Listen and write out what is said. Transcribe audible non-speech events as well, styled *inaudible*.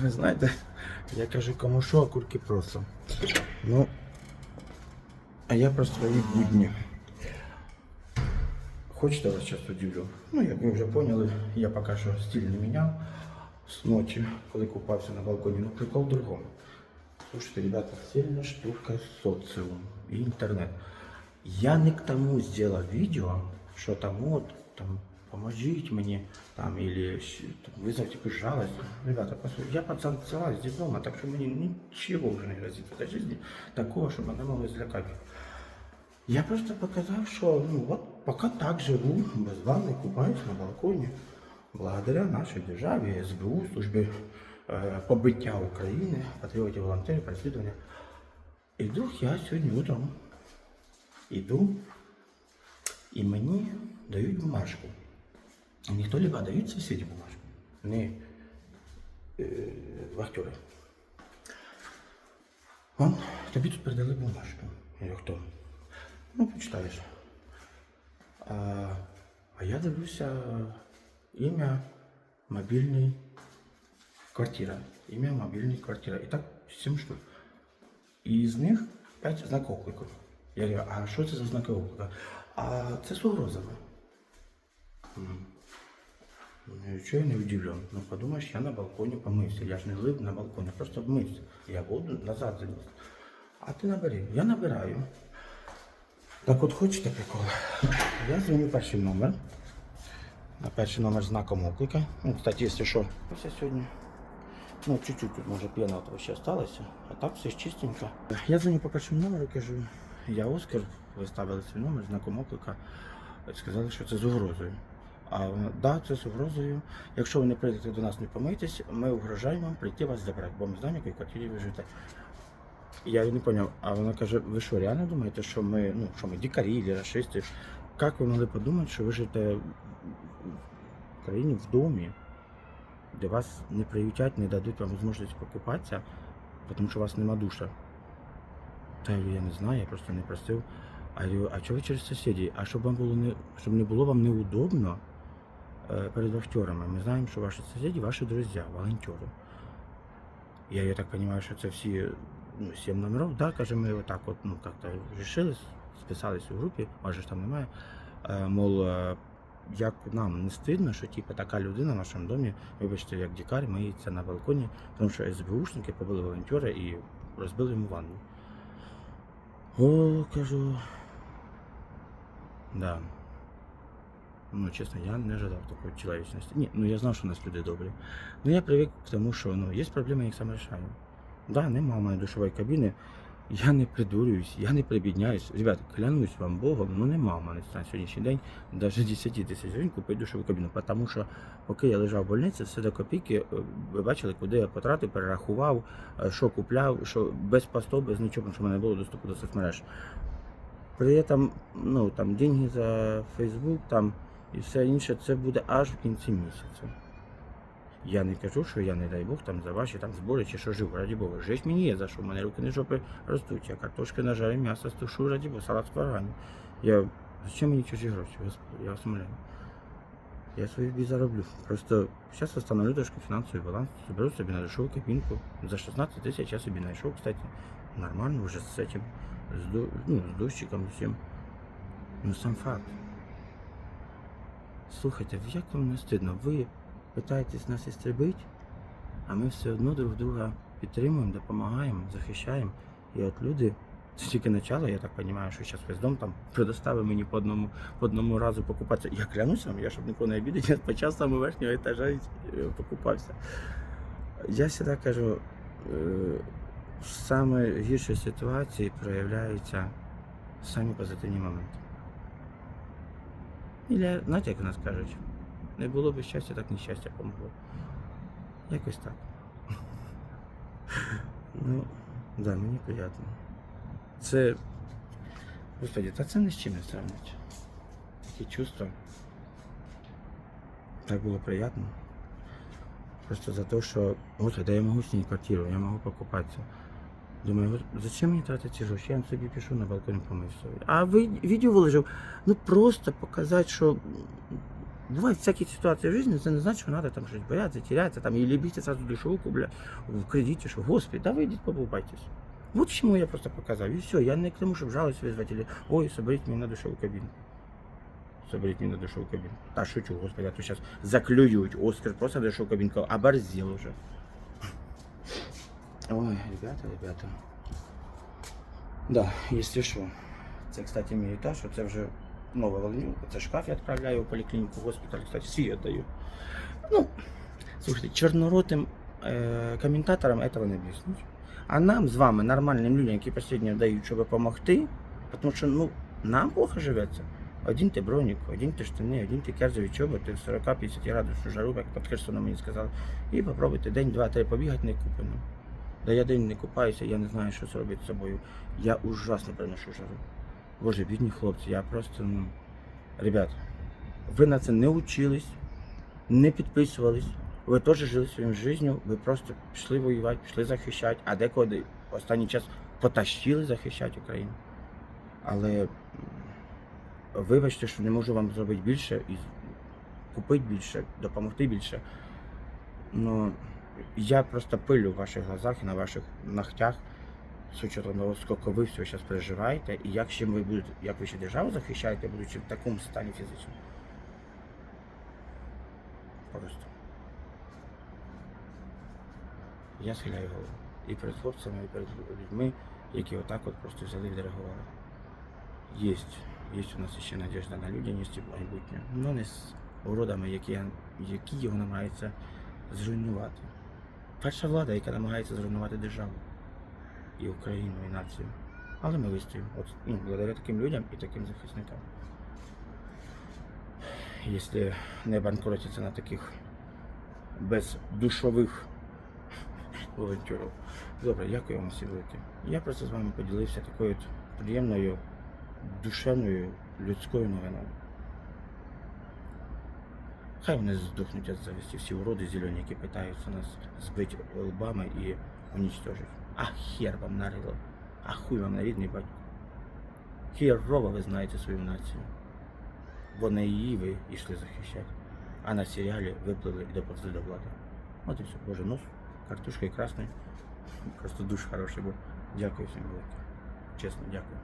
Ви знаєте, я кажу, кому що, а курки просто. Ну, а я про свої будні. Хочете вас зараз удивлю? Ну, як ви вже поняли, я поки що стиль не міняв з ночі, коли купався на балконі. Ну, прикол в другому. Слушайте, ребята, сильная штука социум и интернет. Я не к тому сделал видео, что там вот, там, поможите мне, там, или щ- там, вызовите пожалуйста. Ребята, послушайте, я пацан целый здесь дома, так что мне ничего уже не грозит в этой жизни, такого, чтобы она могла злякать. Я просто показав, що ну, от поки так живу, без ванни, купаюсь на балконі, благодаря нашій державі, СБУ, службі е, побиття України, патріотів, волонтерів, переслідування. І вдруг я сьогодні утром іду, і мені дають бумажку. І не хто-либо, дають сусіді бумажку, не е, вахтери. Вон, тобі тут передали бумажку. Я хто? Ну, почитаєш. А, а я дивлюся ім'я мобільний квартира. Ім'я мобільний квартира. І так 7 штук. І з них 5 знак оклику. Я говорю, а що це за знаки оклика? А це з угрозами. Чого я не удивлен? Ну подумаєш, я на балконі помився. Я ж не лип на балконі, я просто вмився. Я воду назад заніс. А ти набери. Я набираю. Так от хочете прикол? Я дзвоню перший номер. На перший номер знаком оклика. Ну, кстати, якщо що, ось я сьогодні. Ну, чуть-чуть тут може п'яна того ще осталося, а так все ж чистенько. Я дзвоню по першому номеру, кажу, я Оскар, ви ставили свій номер, знаком оклика. Сказали, що це з угрозою. А да, це з угрозою. Якщо ви не прийдете до нас, не помийтесь, ми угрожаємо вам прийти вас забрати, бо ми знаємо, якій квартирі ви живете. Я не поняв, а вона каже, ви що, реально думаєте, що ми, ну, що ми дикарі, чи расисти? Як ви могли подумати, що ви живете в країні в домі, де вас не приютять, не дадуть вам можливість покупатися, тому що у вас нема душа? Та я не знаю, я просто не просив. А а чого ви через сусідів? А щоб вам було не щоб не було вам неудобно перед вахтерами. Ми знаємо, що ваші сусіди ваші друзі, волонтери. Я, я так понимаю, что это все ну, 7 номеров, да, каже, ми отак от, ну, как-то решили, списались у групі, може ж там немає. Е, мол, е, як нам не стидно, що типу, така людина в нашому домі, вибачте, як дікар, миється на балконі, тому що СБУшники побили волонтера і розбили йому ванну. О, кажу. Да. Ну, честно, я не ожидал такой человечности. Нет, ну я знал, что у нас люди добрые. Но я привык к тому, что ну, есть проблемы, я їх сам решаю. Да, нема в мене душової кабіни. Я не придурююсь, я не прибідняюсь. Ребят, клянусь вам Богом, ну нема в мене на сьогоднішній день навіть 10 тисяч гривень купити душову кабіну. Тому що поки я лежав в больниці, все до копійки, е, ви бачили, куди я потратив, перерахував, е, що купляв, що без постов, без нічого, тому що в мене не було доступу до соцмереж. При этом, ну, там, деньги за Facebook там, і все інше, це буде аж в кінці місяця. Я не кажу, що я, не дай Бог, там за ваші там збори чи що живу, раді Бога. Жить мені є за що, в мене руки не жопи ростуть. Я картошки нажарю, м'ясо стушу, раді Бога, салат з. Я... Зачем мені чужі гроші, Господи, я вас умоляю. Я свої бі зароблю. Просто зараз встановлю трошки фінансовий баланс, соберу собі на дешеву кабінку. За 16 тисяч я собі знайшов, кстати. Нормально вже з цим, з, ду- ну, з дощиком, всім. Ну сам факт. Слухайте, як вам не стидно? Ви питаєтесь нас істребити, а ми все одно друг друга підтримуємо, допомагаємо, захищаємо. І от люди, це тільки начало, я так розумію, що зараз весь дом там предоставив мені по одному, по одному разу покупатися. Я клянусь вам, я щоб нікого не обідати, я почав самого верхнього етажа е, покупався. Я завжди кажу, е, в саме ситуації проявляються самі позитивні моменти. Ілля, знаєте, як у нас кажуть, не було б щастя, так нещастя помогло. Якось так. *laughs* Ну, да, мені приємно. Це. Господи, та це ні з чим не сравнить. Такі чувства. Так було приємно. Просто за те, що от, я можу снять квартиру, я можу покупатися. Думаю, «От зачем мені тратити ці гроші? Я собі пишу на балконі помився. А ви відео виложив, ну просто показати, що бывают всякие ситуации в жизни, это не значит, что надо там что-то бояться, теряться, там, или бить сразу дешевку, бля, в кредите, что, господи, да вы идите побулбайтесь. Вот к чему я просто показал. И все, я не к тому, чтобы жалость вызвать, или, ой, соберите мне на душевую кабину. Соберите мне на душевую кабину. Да, шучу, господи, а то сейчас заклюют, Оскар просто на душевую кабинку, оборзел уже. Ой, ребята, ребята. Да, якщо що. Це, кстати, мій етаж, це вже нова Волинюк. Це шкаф я відправляю в поліклініку, в госпіталь, кстати, свій віддаю. Ну, слушайте, чорноротим е, коментаторам этого не об'яснить. А нам з вами, нормальним людям, які останнє дають, щоб допомогти, тому що ну, нам плохо живеться. Один ти бронік, один ти штани, один ти керзові чоботи в 40-50 градусів жару, як під Херсоном мені сказали. І попробуйте день, два, три побігати не купено. Да я день не купаюся, я не знаю, що зробити з собою. Я ужасно переношу жару. Боже, бідні хлопці, я просто, ну. Ребят, ви на це не учились, не підписувались. Ви теж жили своїм життям, ви просто пішли воювати, пішли захищати, а деколи останній час потащили захищати Україну. Але вибачте, що не можу вам зробити більше і купити більше, допомогти більше. Ну, я просто пилю в ваших глазах і на ваших ногтях, з учетом того, скільки ви все зараз переживаєте, і як ще ви будете, як ви ще державу захищаєте, будучи в такому стані фізичному. Просто. Я схиляю голову. І перед хлопцями, і перед людьми, які отак от просто взяли і відреагували. Єсть. Є у нас ще надіжда на людяність і майбутнє. Ну не з уродами, які, які його намагаються зруйнувати. Перша влада, яка намагається зруйнувати державу і Україну, і націю. Але ми вистоїмо. От, ну, благодаря таким людям і таким захисникам. Якщо не банкротиться на таких бездушових волонтерів. Добре, дякую вам всі велике. Я просто з вами поділився такою приємною, душевною, людською новиною. Хай вони здохнуть від зависті, всі уроди зелені, які питаються нас збити лбами і уничтожити. А хер вам нарило. А хуй вам на рідний батько. Херово ви знаєте свою націю. Бо не її ви йшли захищати. А на серіалі виплили і доповзли до влади. От і все. Боже, нос, картошка і красний. Просто душ хороший був. Дякую всім велике. Чесно, дякую.